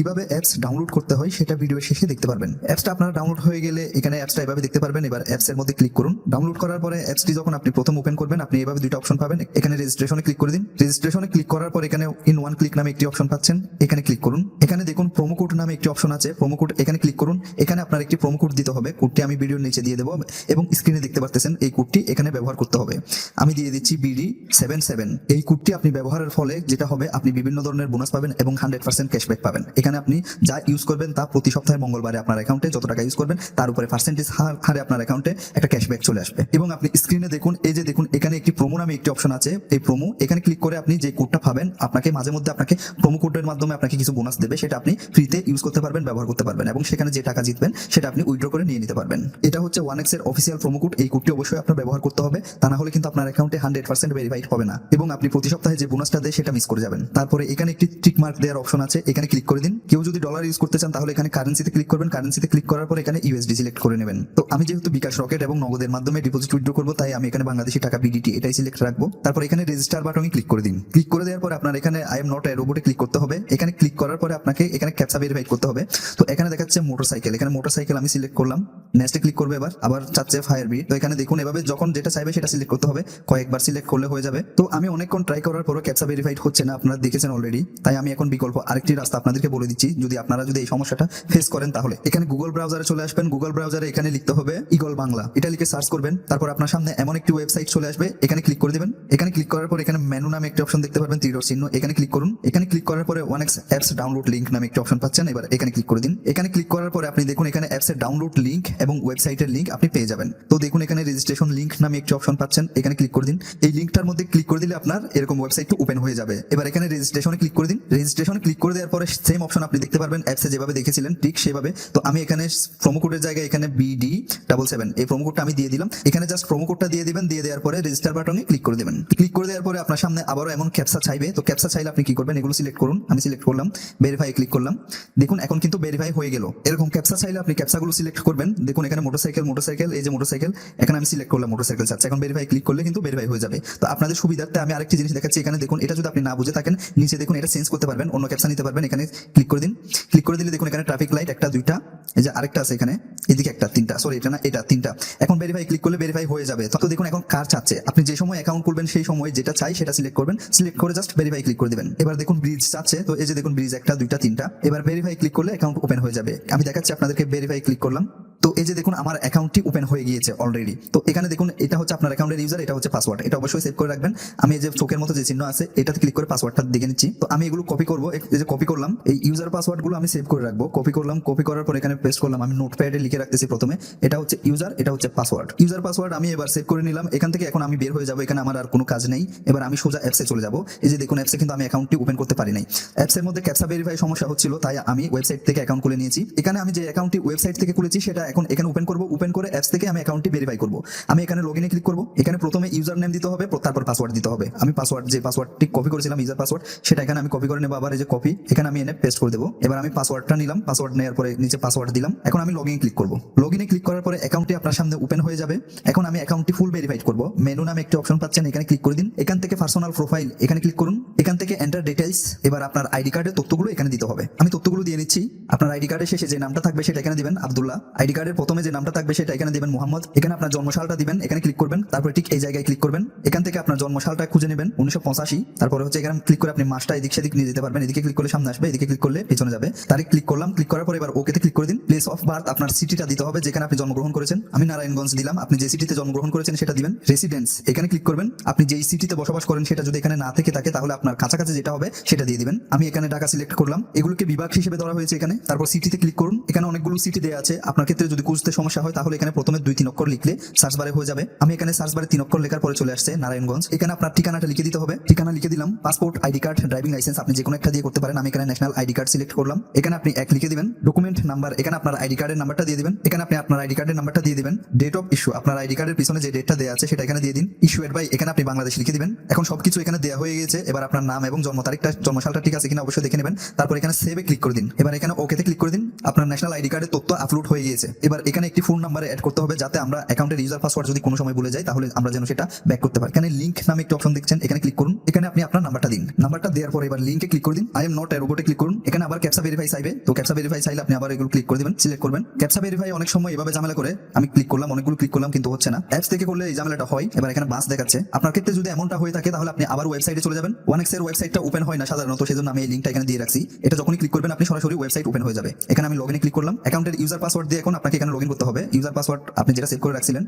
কীভাবে apps download করতে হয় সেটা ভিডিও শেষে দেখতে পারবেন। অ্যাপসটা আপনার ডাউনলোড হয়ে গেলে এখানে অ্যাপসটা এভাবে দেখতে পারবেন। এবার অ্যাপস এর মধ্যে ক্লিক করুন। ডাউনলোড করার পরে অ্যাপসটি যখন আপনি প্রথম ওপেন করবেন, আপনি এভাবে দুইটা অপশন পাবেন। এখানে রেজিস্ট্রেশনে ক্লিক করে দিন। রেজিস্ট্রেশনে ক্লিক করার পর এখানে ইন ওয়ান ক্লিক নামে একটি অপশন পাচ্ছেন। এখানে ক্লিক করুন। এখানে দেখুন প্রোমো কোড নামে একটি অপশন আছে। প্রোমো কোড এখানে ক্লিক করুন। এখানে আপনার একটি প্রোমো কোড দিতে হবে। কোডটি আমি ভিডিওর নিচে দিয়ে দেবো এবং স্ক্রিনে দেখতে পারতেছেন এই কোডটি এখানে ব্যবহার করতে হবে। আমি দিয়ে দিচ্ছি বিডি সেভেন সেভেন এই কোডটি আপনি ব্যবহারের ফলে যেটা হবে, আপনি বিভিন্ন ধরনের বোনাস পাবেন এবং হান্ড্রেড পার্সেন্ট ক্যাশব্যাক পাবেন। এখানে আপনি যা ইউজ করবেন তা প্রতি সপ্তাহে মঙ্গলবারে আপনার অ্যাকাউন্টে যত টাকা ইউজ করবেন, তার উপরে পার্সেন্টেজ হারে আপনার অ্যাকাউন্টে একটা ক্যাশব্যাক চলে আসবে। এবং আপনি স্ক্রিনে দেখুন, এই যে দেখুন, এখানে একটি প্রোমো নামে একটি অপশন আছে। এই প্রোমো এখানে ক্লিক করে আপনি যে কোডটা পাবেন, আপনাকে মাঝে মধ্যে আপনাকে প্রোমো কোডের মাধ্যমে আপনাকে কিছু বোনাস দেবে, সেটা আপনি ফ্রিতে ইউজ করতে পারবেন, ব্যবহার করতে পারবেন। এবং সেখানে যে টাকা জিতবেন, সেটা আপনি উইথড্র করে নিয়ে নিতে পারবেন। এটা হচ্ছে ওয়ান এক্সের অফিসিয়াল প্রোমো কোড এই কোডটি অবশ্যই আপনার ব্যবহার করতে হবে। তা না হলে কিন্তু আপনার অ্যাকাউন্টে হান্ড্রেড পার্সেন্ট ভেরিফাইড হবে না। এবং আপনি প্রতি সপ্তাহে যে বোনাসটা দেয়, সেটা মিস করে যাবেন। তারপরে এখানে একটি টিক মার্ক দেওয়ার অপশন আছে। এখানে ক্লিক করে দিন। কেউ যদি ডলার ইউজ করতে চান, তাহলে এখানে কারেন্সিতে ক্লিক করবেন। কারেন্সিতে ক্লিক করার পর এখানে ইউএসডি সিলেক্ট করে নেবেন। তো আমি যেহেতু বিকাশ রকেট এবং নগদের মাধ্যমে ডিপোজিট উইথড্র করব, তাই আমি এখানে বাংলাদেশি টাকা বিডিটি এটাই সিলেক্ট রাখব। তারপর এখানে রেজিস্টার বাটনে ক্লিক করে দিন। ক্লিক করে দেওয়ার পর আপনার এখানে আই এম নট এ রোবটে ক্লিক করতে হবে। এখানে ক্লিক করার পরে আপনাকে এখানে ক্যাপসা ভেরিফাই করতে হবে। তো এখানে দেখাচ্ছে মোটরসাইকেল এখানে মোটরসাইকেল আমি সিলেক্ট করলাম। নেক্সটে ক্লিক করবে এবার, আবার চাচ্ছে ফায়ার বিট তো এখানে দেখুন, এভাবে যখন যেটা চাইবে সেটা সিলেক্ট করতে হবে, কয়েকবার সিলেক্ট করলে হয়ে যাবে। তো আমি অনেকক্ষণ ট্রাই করার পরও ক্যাপসা ভেরিফাইড হচ্ছে না, আপনারা দেখেছেন অলরেডি তাই আমি এখন বিকল্প আরেকটি রাস্তা আপনাদেরকে বলে দিচ্ছি, যদি আপনারা যদি এই সমস্যাটা ফেস করেন তাহলে। এখানে গুগল ব্রাউজারে চলে আসবেন গুগল ব্রাউজারে এখানে লিখতে হবে ইগল বাংলা এটা লিখে সার্চ করবেন, তারপর আপনার সামনে এমন একটি ওয়েবসাইট চলে আসবে, এখানে ক্লিক করে দিবেন। এখানে ক্লিক করার পর এখানে মেনু নামে একটি অপশন দেখতে পারবেন তীর চিহ্ন। এখানে ক্লিক করুন। এখানে ক্লিক করার পরে one X apps download link নামে একটি অপশন পাচ্ছেন, এবার এখানে ক্লিক করে দিন। এখানে ক্লিক করার পরে আপনি দেখুন, এখানে অ্যাপসের ডাউনলোড লিঙ্ক এবং ওয়েবসাইটের লিঙ্ক আপনি পেয়ে যাবেন। তো দেখুন, এখানে রেজিস্ট্রেশন লিঙ্ক নামে একটি অপশন পাচ্ছেন। এখানে ক্লিক করে দিন। এই লিঙ্কটার মধ্যে ক্লিক করে দিলে আপনার এরকম ওয়েবসাইটটি ওপেন হয়ে যাবে। এবার এখানে রেজিস্ট্রেশনে ক্লিক করে দিন। রেজিস্ট্রেশনে ক্লিক করে দেওয়ার পরে সেম অপশন আপনি দেখতে পারবেন। অ্যাপসে যেভাবে দেখেছিলেন, ঠিক সেভাবে। তো আমি এখানে প্রোমো কোডের জায়গায় এখানে বিডি ডাবল সেভেন এই প্রোমো কোডটা আমি দিয়ে দিলাম। এখানে জাস্ট প্রোমো কোডটা দিয়ে দিবেন। দিয়ে দেওয়ার পরে রেজিস্টার বাটনে ক্লিক করে দেবেন। ক্লিক করে দেওয়ার পরে আপনার সামনে আবারও এমন ক্যাপসা চাইবে। তো ক্যাপসা চাইলে আপনি কি করবেন? এগুলো সিলেক্ট করুন। আমি সিলেক্ট করলাম। ভেরিফাই ক্লিক করলাম। দেখুন, এখন কিন্তু ভেরিফাই হয়ে গেল। এরকম ক্যাপসা চাইলে আপনি ক্যাপসাগুলো সিলেক্ট করবেন। দেখুন এখানে মোটরসাইকেল মোটরসাইকেল এই যে মোটরসাইকেল এখানে আমি সিলেক্ট করলাম মোটরসাইকেল চাচ্ছে এখন ভেরিফাই ক্লিক করলে কিন্তু ভেরিফাই হয়ে যাবে। তো আপনাদের সুবিধার্থে আমি আরেকটি জিনিস দেখাচ্ছি। এখানে দেখুন, এটা যদি আপনি না বুঝে থাকেন, নিচে দেখুন এটা চেঞ্জ করতে পারবেন, অন্য ক্যাপসা নিতে পারবেন, এখানে ক্লিক করে দিন। ক্লিক করে দিলে দেখুন এখানে ট্রাফিক লাইট একটা, দুইটা, এই যে আরেকটা আছে এখানে, এদিকে একটা, তিনটা সরি এটা না, এটা, তিনটা। এখন ভেরিফাই ক্লিক করলে ভেরিফাই হয়ে যাবে। তো দেখুন এখন কার চাচ্ছে? আপনি যে সময় অ্যাকাউন্ট করবেন সেই সময় যেটা চাই সেটা সিলেক্ট করবেন। সিলেক্ট করে জাস্ট ভেরিফাই ক্লিক করে দিবেন। এবার দেখুন ব্রিজ চাচ্ছে। তো এই যে দেখুন ব্রিজ একটা, দুইটা, তিনটা। এবার ভেরিফাই ক্লিক করলে অ্যাকাউন্ট ওপেন হয়ে যাবে। আমি দেখাচ্ছি, আপনাদেরকে ভেরিফাই ক্লিক করলাম। তো এই যে দেখুন, আমার অ্যাকাউন্টটি ওপেন হয়ে গিয়েছে অলরেডি তো এখানে দেখুন, এটা হচ্ছে আপনার অ্যাকাউন্টের ইউজার এটা হচ্ছে পাসওয়ার্ড এটা অবশ্যই সেভ করে রাখবেন। আমি এই যে চোখের মতো যে চিহ্ন আছে, এটাতে ক্লিক করে পাসওয়ার্ডটা দেখে নিচ্ছি। তো আমি এগুলো কপি করব। এই যে কপি করলাম, এই ইউজার পাসওয়ার্ডগুলো আমি সেভ করে রাখব। কপি করলাম কপি করার পর এখানে পেস্ট করলাম। আমি নোটপ্যাডে লিখে রাখতেছি প্রথমে। এটা হচ্ছে ইউজার এটা হচ্ছে পাসওয়ার্ড ইউজার পাসওয়ার্ড আমি এবার সেভ করে নিলাম। এখান থেকে এখন আমি বের হয়ে যাব। এখানে আমার আর কোনো কাজ নেই। এবার আমি সোজা অ্যাপসে চলে যাব। এই যে দেখুন অ্যাপসে কিন্তু আমি অ্যাকাউন্টটি ওপেন করতে পারি নাই। অ্যাপসের মধ্যে ক্যাপসা ভেরিফাই সমস্যা হচ্ছিল, তাই আমি ওয়েবসাইট থেকে অ্যাকাউন্ট খুলে নিয়েছি। এখানে আমি যে অ্যাকাউন্টটি ওয়েবসাইট থেকে খুলেছি, সেটা এখন এখানে ওপেন করব ওপেন করে অ্যাপস থেকে আমি অ্যাকাউন্টটি ভেরিফাই করব। আমি এখানে লগ ইনে ক্লিক করব। এখানে প্রথমে ইউজার নেম দিতে হবে তারপর পাসওয়ার্ড দিতে হবে। আমি পাসওয়ার্ড যে পাসওয়ার্ডটি কপি করেছিলাম ইউজার পাসওয়ার্ড সেটা এখানে আমি কপি করে নেব, আবার এই যে কপি এখানে আমি এনে পেস্ট করে দেবো। এবার আমি পাসওয়ার্ডটা নিলাম পাসওয়ার্ড নেওয়ার পরে নিচে পাসওয়ার্ড দিলাম। এখন আমি লগ ইন ক্লিক করব। লগ ইনে ক্লিক করার পরে অ্যাকাউন্টটি আপনার সামনে ওপেন হয়ে যাবে। এখন আমি অ্যাকাউন্টটি ফুল ভেরিফাইড করব। মেনু নামে একটি অপশন পাচ্ছেন, এখানে ক্লিক করে দিন। এখান থেকে পার্সোনাল প্রোফাইল এখানে ক্লিক করুন। এখান থেকে এন্টার ডিটেলস এবার আপনার আইডি কার্ডের তথ্যগুলো এখানে দিতে হবে। আমি তথ্যগুলো দিয়ে নিচ্ছি। আপনার আইডি কার্ডের শেষে যে নামটা থাকবে, সেটা এখানে দিবেন, আব্দুল্লাহ। আইডি কার্ডের প্রথমে যে নামটা থাকবে সেটা এখানে দিবেন মোহাম্মদ। এখানে আপনার জন্মসালটা দিবেন, এখানে ক্লিক করবেন, তারপরে ঠিক এই জায়গায় ক্লিক করবেন। এখান থেকে আপনার জন্মসালটা খুঁজে নেবেন, উনিশশো পঁচাশি। তারপরে হচ্ছে এখানে ক্লিক করে আপনি মাসটা এদিক সেদিক নিয়ে যেতে পারবেন, এদিকে ক্লিক করলে সামনে আসবে, এদিকে ক্লিক করলে পেছনে যাবে। তারিখ ক্লিক করলাম ক্লিক করার পর এবার ওকেতে ক্লিক করে দিন। প্লেস অফ বার্থ আপনার সিটিটা দিতে হবে, যেখানে আপনি জন্মগ্রহণ করেছেন। আমি নারায়ণগঞ্জ দিলাম, আপনি যে সিটিতে জন্মগ্রহণ করেছেন সেটা দিবেন। রেসিডেন্স এখানে ক্লিক করবেন। আপনি যেই সিটিতে বসবাস করেন সেটা যদি এখানে না থেকে থাকে, তাহলে আপনার কাছাকাছি যেটা হবে সেটা দিয়ে দিবেন। আমি এখানে ঢাকা সিলেক্ট করলাম। এগুলোকে বিভাগ হিসেবে ধরা হয়েছে এখানে। তারপর সিটিতে ক্লিক করুন। এখানে অনেকগুলো সিটি দেওয়া আছে। আপনার ক্ষেত্রে যদি খুঁজতে সমস্যা হয়, তাহলে এখানে প্রথমে দুই তিন অক্ষর লিখলে সার্চ বারে হয়ে যাবে। আমি এখানে সার্চ বারে তিন অক্ষর লেখার পরে চলে আসছে নারায়ণগঞ্জ। এখানে আপনার ঠিকানাটা লিখে দিতে হবে। ঠিকানা লিখে দিলাম passport ID card driving licence আপনি যে কোনো একটা দিয়ে করতে পারেন। আমি এখানে ন্যাশনাল আইডি কার্ড সিলেক্ট করলাম। এখানে আপনি এক লিখে দিবেন ডকুমেন্ট নাম্বার এখানে আপনার আইডি কার্ডের নাম্বারটা দিয়ে দিবেন। এখানে আপনি আপনার আইডি কার্ডের নাম্বারটা দিয়ে দিবেন। ডেট অফ ইস্যু আপনার আইডি কার্ডের পিছনে যে ডেটটা দেওয়া আছে, সেটা এখানে দিয়ে দিন। ইস্যু এর বাই এখানে আপনি বাংলাদেশ লিখে দিবেন। এখন সবকিছু এখানে দেওয়া হয়ে গেছে। এবার আপনার নাম এবং জন্ম তারিখটা, জন্মসালটা ঠিক আছে কিনা অবশ্যই দেখে নেবেন। তারপর এখানে সেভে ক্লিক করে দিন। এবার এখানে ওকেতে ক্লিক করে দিন। আপনার ন্যাশনাল আইডি কার্ডের তথ্য আপলোড হয়ে গিয়েছে। এবার এখানে একটি ফোন নাম্বার অ্যাড করতে হবে যাতে আমরা অ্যাকাউন্টের ইউজার পাসওয়ার্ড যদি কোনো সময় ভুলে যাই, তাহলে আমরা যেন সেটা ব্যাক করতে পারি। এখানে লিঙ্ক নামে একটি অপশন দেখছেন, এখানে ক্লিক করুন। এখানে আপনি আপনার নাম্বারটা দিন। নাম্বারটা দেওয়ার পরে এবার লিঙ্কে ক্লিক করে দিন। আই এম নট রোবটে ক্লিক করুন। এখানে আবার ক্যাপসা ভেরিফাই চাইবে। তো ক্যাপসা ভেরিফাই চাইলে আপনি আবার এগুলো ক্লিক করে দিবেন সিলেক্ট করবেন। ক্যাপসা ভেরিফাই অনেক সময় এভাবে ঝামেলা করে, আমি ক্লিক করলাম, অনেকগুলো ক্লিক করলাম, কিন্তু হচ্ছে না। অ্যাপস থেকে করলে এই ঝামেলাটা হয়। এবার এখানে বাস দেখাচ্ছে। আপনার ক্ষেত্রে যদি এমনটা হয়ে থাকে, তাহলে আপনি আবার ওয়েবসাইটে চলে যাবেন। ওয়ানের ওয়েবসাইটটা ওপেন হয় না সাধারণত, সেজন্য আমি এই লিঙ্কটা এখানে দিয়ে রাখছি। এটা যখনই ক্লিক করবেন, আপনি সরাসরি ওয়েবসাইট ওপেন হয়ে যাবে। এখানে আমি লগইনে ক্লিক করলাম। অ্যাকাউন্টের ইউজার পাসওয়ার্ড দিয়ে এখন আপনাকে এখানে লগ করতে হবে। ইউজার পাসওয়ার্ড আপনি যেটা সেভ করে রাখছিলেন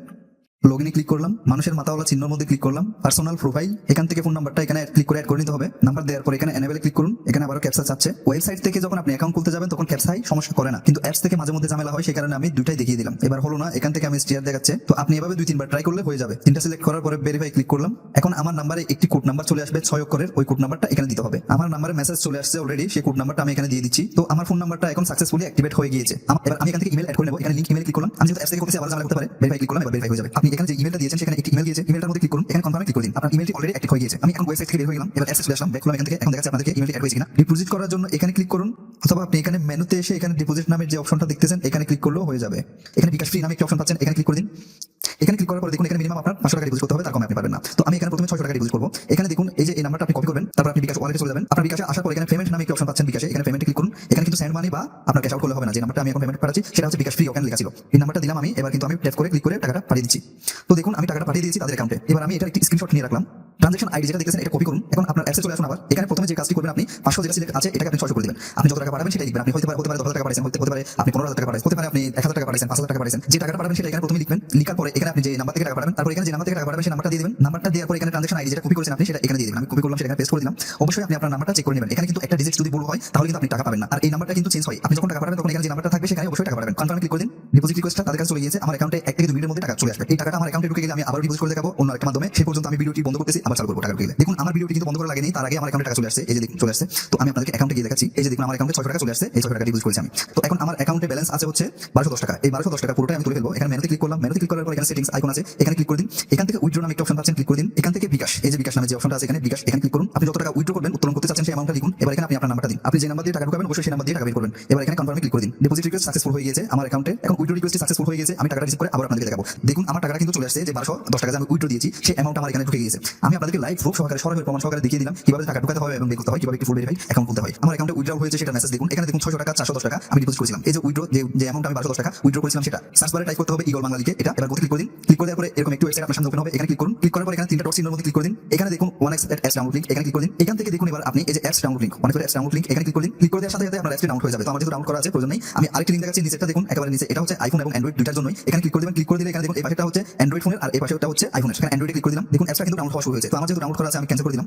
লগইনে ক্লিক করলাম, মানুষের মাথাওয়ালা চিহ্নের মধ্যে ক্লিক করলাম পার্সোনাল প্রোফাইল এখান থেকে ফোন নাম্বারটা এখানে ক্লিক করে অ্যাড করে নিতে হবে। নাম্বার দেওয়ার পর এখানে এনেবেলে ক্লিক করুন, এখানে আবারও ক্যাপসা চাচ্ছে ওয়েবসাইট থেকে যখন আপনি অ্যাকাউন্ট খুলতে যাবেন, তখন ক্যাপসাই সমস্যা করে না। কিন্তু অ্যাপস থেকে মাঝে মধ্যে ঝামেলা হয়, সেই কারণে আমি দুটাই দেখিয়ে দিলাম। এবার হলো না, এখান থেকে আমি স্টিয়ার দেখাচ্ছে। তো আপনি এভাবে দুই, তিনবার ট্রাই করলে হয়ে যাবে। তিনটা সিলেক্ট করার পরে ভেরিফাই ক্লিক করলাম। এখন আমার নাম্বারে একটি কোড নাম্বার চলে আসবে, ছয় অক্ষরের, ওই কোড নাম্বারটা এখানে দিতে হবে। আমার নাম্বারে মেসেজ চলে আসছে অলরেডি সেই কোড নাম্বারটা আমি এখানে দিয়ে দিচ্ছি। তো আমার ফোন নাম্বারটা এখন সাকসেসফুলি অ্যাক্টিভেট হয়ে গিয়েছে। আমি এখান থেকে ইমেল অ্যাড করে নেব। এখানে লিঙ্ক ইমেল ক্লিক করলাম। আমি যেহেতু অ্যাপস থেকে করতেছি, আবার ঝামেলা করতে পারে। ভেরিফাই ক্লিক করলাম, এবার ভেরিফাই হয়ে যাবে। আপনি এখানে যে ইমেলটা দিয়েছেন, সেখানে একটি ইমেল দিয়েছে। ইমেলটার মধ্যে ক্লিক করুন, এখানে কনফার্মে ক্লিক করে আপনার ইমেলটি অলরেডি অ্যাক্টিভ হয়ে গিয়েছে। আমি এখন ওয়েবসাইট থেকে বের হয়ে গেলাম। এবার অ্যাপসে চলে আসলাম। ব্যাক করলাম এখান থেকে, এখন দেখাচ্ছে আপনাদেরকে ইমেলটি অ্যাড হয়েছে কিনা। ডিপোজিট করার জন্য এখানে ক্লিক করুন। অথবা আপনি এখানে মেনুতে এসে এখানে ডিপোজিট নামের যে অপশনটা দেখতেছেন, এখানে ক্লিক করলেও হয়ে যাবে। এখানে বিকাশ ফ্রি নামে একটি অপশন পাচ্ছেন, এখানে ক্লিক করে দিন। এখানে ক্লিক করার পরে দেখুন, এখানে মিনিমাম আপনার পাঁচশো টাকা ডিপোজিট করতে হবে। তার কমে আপনি পারবেন না। তো আমি এখানে প্রথমে ছয়শো টাকা ডিপোজিট করব। এখানে দেখুন, এই যে এই নাম্বারটা আপনি কপি করবেন, তারপর আপনি বিকাশ ওয়ালেটে চলে যাবেন। আপনার বিকাশে আসার পরে এখানে পেমেন্ট নামে একটি অপশন পাচ্ছেন বিকাশে। এখানে পেমেন্টে ক্লিক করুন। এখানে কিন্তু সেন্ড মানি বা আপনার ক্যাশ আউট করলে হবে না। যে নাম্বারটা আমি এখন পেমেন্ট পাঠাচ্ছি, সেটা হচ্ছে বিকাশ ফ্রি ওখানে লেখা ছিল। এই নাম্বারটা দিলাম আমি। এবার কিন্তু আমি ট্যাপ করে ক্লিক করে টাকাটা পাঠিয়ে দিচ্ছি। তো দেখুন, আমি টাকাটা পাঠিয়ে দিয়েছি তাদের অ্যাকাউন্টে এবার আমি এটা একটি স্ক্রিনশট নিয়ে রাখলাম। ট্রানজাকশন আইডি যেটা দেখতেছেন এটা কপি করুন। এখন আপনার অ্যাপসে চলে আসুন আবার। এখানে প্রথমে যে কাজটি করবেন আপনি, পাঁচশো যেটা সিলেক্ট আছে, এটাকে আপনি ছয়শো করে দিবেন। আপনি যত টাকা পাঠাবেন সেটাই লিখবেন আপনি হতে পারে হতে পারে দশ টাকা পাঠাইছেন, হতে পারে আপনি পনেরো হাজার টাকা পাঠাইছেন, হতে পারে আপনি এক হাজার টাকা পাঠাইছেন, পাঁচ হাজার টাকা পাঠাইছেন। যে টাকাটা পাঠাবেন সেটা এখানে প্রথমে লিখবেন। লিখার পরে এখানে আপনি যে নাম্বার থেকে টাকা পাঠাবেন, তারপর এখানে যে নাম্বার থেকে টাকা পাঠাবেন, সেই নাম্বারটা দিয়ে দিবেন। নাম্বারটা দেওয়ার পরে এখানে ট্রানজাকশন আইডি যেটা কপি করেছেন আপনি, সেটা এখানে দিয়ে দিবেন। আমি কপি করলাম সেটা পেস্ট করে দিলাম। অবশ্যই আপনি আপনার নাম্বারটা চেক করে নেবেন। এখানে কিন্তু একটা ডিজিট যদি ভুল হয়, তাহলে কিন্তু আপনি টাকা পাবেন না। আর এই নাম্বারটা কিন্তু চেঞ্জ হয়। আপনি যখন টাকা পাঠাবেন, তখন এখানে যে নাম্বারটা থাকবে, সেখানে অবশ্যই টাকা পাঠাবেন। কনফার্মে ক্লিক করে দিন। ডিপোজিট রিকোয়েস্টটা তাদের কাছে চলে গিয়েছে। আমার অ্যাকাউন্টে এক থেকে দুই মিনিটের মধ্যে টাকা চলে আসবে। এই টাকাটা আমার অ্যাকাউন্টে ঢুকে গেলে আমি আবার ডিপোজিট করে দেখাবো। অন্য একটা মাধ্যমে। সেই পর্যন্ত আমি ভিডিওটি বন্ধ করতেছি। আবার চালু করব টাকা ঢুকে গেলে দেখুন, আমার ভিডিওটি কিন্তু বন্ধ করা লাগেনি তার আগে আমার অ্যাকাউন্টে টাকা চলে আসছে, এই যে চলে আসছে। তো আমি আপনাদেরকে অ্যাকাউন্টে গিয়ে দেখাচ্ছি, এই যে দেখুন, আমার অ্যাকাউন্টে ছয়শো টাকা চলে আসছে, এই টাকা করেছি আমি। তো এখন আমার অ্যাকাউন্টে ব্যালেন্স আছে হচ্ছে বারোশো দশ টাকা। এই বারোশো দশ টাকা আমি তুলে ফেলব। এখানে মেনুতে ক্লিক করলাম। মেনুতে ক্লিক করার পর এখানে সেটিংস আইকন আছে, এখানে ক্লিক করে দিন। এখান থেকে নামে একটা অপশন ক্লিক করে দিন। এখান থেকে বিকাশ, এই যে বিকাশ নামে যে অপশনটা আছে এখানে, বিকাশ, এখানে ক্লিক করুন। আপনি যত টাকা করবেন করতে চাচ্ছেন সেই লিখুন। এবার এখানে আপনি আপনার নাম্বারটা দিন। আপনি যে নাম্বার দিয়ে টাকা ঢুকাবেন, অবশ্যই সেই নাম্বার দিয়ে টাকা বের করবেন। এবার এখানে কনফার্মে ক্লিক করে দিন। ডিপোজিট রিকোয়েস্ট সাকসেসফুল হয়ে গিয়েছে আমার অ্যাকাউন্টে এখন উইড্রো রিকোয়েস্ট সাকসেসফুল হয়ে গিয়েছে, আমি টাকাটা রিসিভ করে আবার আপনাদেরকে দেখাবো। দেখুন, আমার টাকাটা কিন্তু চলে আসছে যে বারোশো দশ টাকা আমি দিয়েছি, সেই অ্যামাউন্ট আমার এখানে ঢুকে গিয়েছে। আমি আপনাদেরকে লাইভ প্রুফ সহকারে সরাসরি প্রমাণ সহকারে দেখিয়ে দিলাম কীভাবে টাকা ঢুকাতে হয় এবং বের করতে হয়, কীভাবে একটি ফুল ভেরিফাই অ্যাকাউন্ট খুলতে হয়। আমার অ্যাকাউন্টে উইড্রো হয়েছে সেটা মেসেজ দেখুন। এখানে দেখুন ছয়শো টাকা, চারশো দশ টাকা আমি ডিপোজিট করেছিলাম। এই যে উইড্রো যে অ্যামাউন্ট আমি বারোশো টাকা উইড্রো করেছিলাম সেটা সার্চ বারে টাইপ করতে হবে ইগল বাংলা লিখে এটা এবার ক্লিক করে দিন। ক্লিক করে দেওয়ার পরে এরকম একটু ওয়েবসাইট আপনার সামনে ওপেন হবে, এখানে ক্লিক করুন। ক্লিক করার পর এখানে তিনটা ডট মধ্যে ক্লিক করে দিন। এখানে দেখুন one X apps download link এখানে ক্লিক করে দিন। এখান থেকে দেখুন এবার আপনি এই যে অ্যাপস ডাউনলোড লিঙ্ক অনেক অ্যাপস ডাউনলোড লিঙ্ক এখানে ক্লিক করে দিন। ক্লিক করে দেওয়ার সাথে সাথে আপনার অ্যাপসটি ডাউনলোড হয়ে যাবে। তো আমার যেহেতু ডাউনলোড করা আছে, প্রয়োজন নেই। আমি আরেকটি লিঙ্ক দেখাচ্ছি নিচেটা দেখুন, একেবারে নিচে। এটা হচ্ছে আইফোন এবং অ্যান্ড্রয়েড দুটার জন্যই। এখানে ক্লিক করে দিবেন ক্লিক করে দিলে এখানে দেখুন এই পাশেটা হচ্ছে অ্যান্ড্রয়েড ফোনের আর এই পাশেটা হচ্ছে আইফোনের সেখানে অ্যান্ড্রয়েডে ক্লিক করে দিলাম। দেখুন অ্যাপসটা কিন্তু ডাউনলোড হওয়া শুরু হয়েছে। তো আমার যেহেতু ডাউনলোড করা আছে আমি ক্যান্সেল করে দিলাম।